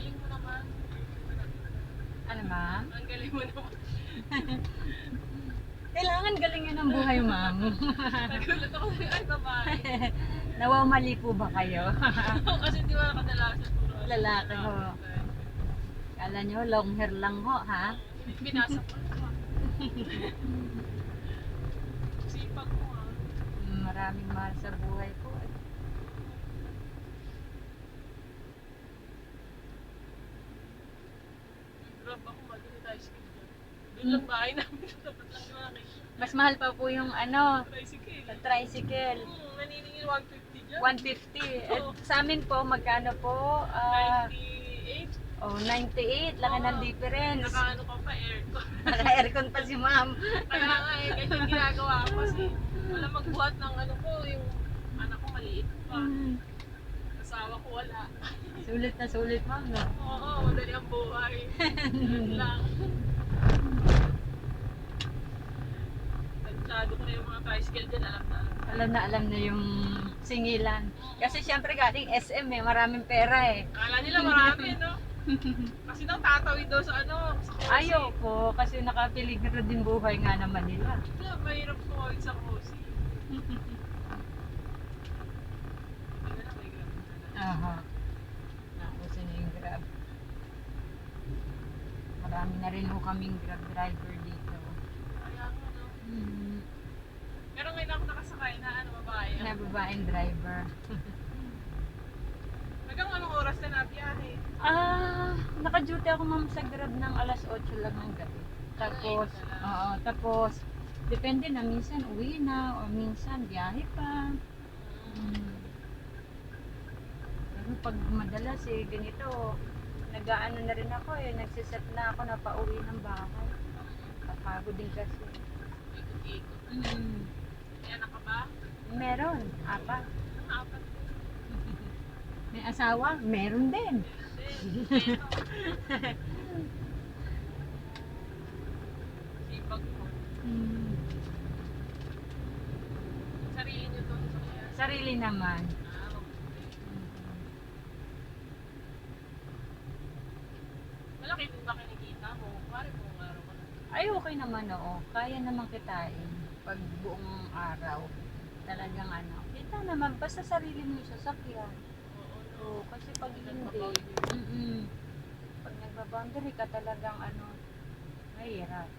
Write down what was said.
galing mo naman. Ano ma'am? Ang galing mo naman. Kailangan galingin ang buhay ma'am. Nagulat ako sa ay babae. Nawamali po ba kayo? Kasi di ba kadalasan puro Lalaki ho. Kala nyo long hair lang ho ha? Binasa ko. Sipag mo ah. Maraming mahal sa buhay ko. eh. Grab ako, mali tayo dyan. Doon lang bahay namin. Lang yung mga Mas mahal pa po yung ano, tricycle. sa tricycle. Hmm, naniningil 150 dyan. 150. At sa amin po, magkano po? Ah, 98. oh, 98. Laki ng difference. Nakaano ka pa, aircon. Naka-aircon pa si ma'am. Kaya nga eh, yung ginagawa ko kasi wala magbuhat ng ano ko, yung anak ko maliit pa. Mm. Asawa ko wala. Sulit na sulit ma'am, no? Oo, madali ang buhay. Yun lang. Tansyado ko na yung mga tricycle dyan, alam na alam. Na alam na yung singilan. Kasi syempre galing SM eh, maraming pera eh. Kala nila marami, no? Kasi daw tatawid daw sa ano, sa Cosi. Ayoko, kasi nakapiligro din buhay nga naman nila. Wala, mahirap tumawid sa Cosi. Hindi na lang, may grab na lang. Aha. Nakuso na yung grab. Marami na rin ho kaming grab driver dito. Kaya nga, no? Hmm. Pero ngayon ako nakasakay na ano, babae. Na babaeng driver. Hanggang anong oras na nabiyahe? Ah, naka-duty ako ma'am sa grab ng alas 8 lang ng gabi. Tapos, Alas 8 na lang. oo, tapos, depende na, minsan uwi na, o minsan biyahe pa. Hmm. Pag madalas eh, ganito, nag-aano na rin ako eh, nagsiset na ako na pauwi ng bahay. Kapagod din kasi. Ikot-ikot. Mm. May anak ka ba? Meron, apat. Ang apat. May asawa, meron din. Sipag mo. Mm. Sarili niyo to. Sarili naman. Ah, okay. Malaki din ba kinikita mo? Pare mo araw ka. Ay, okay naman oo. Kaya naman kitain pag buong araw. Talagang ano. Kita naman, basta sarili mo yung sasakyan. Oo. Oo, kasi pag hindi, Nagbaboundary. mm pag nagbaboundary ka talagang ano, mahirap.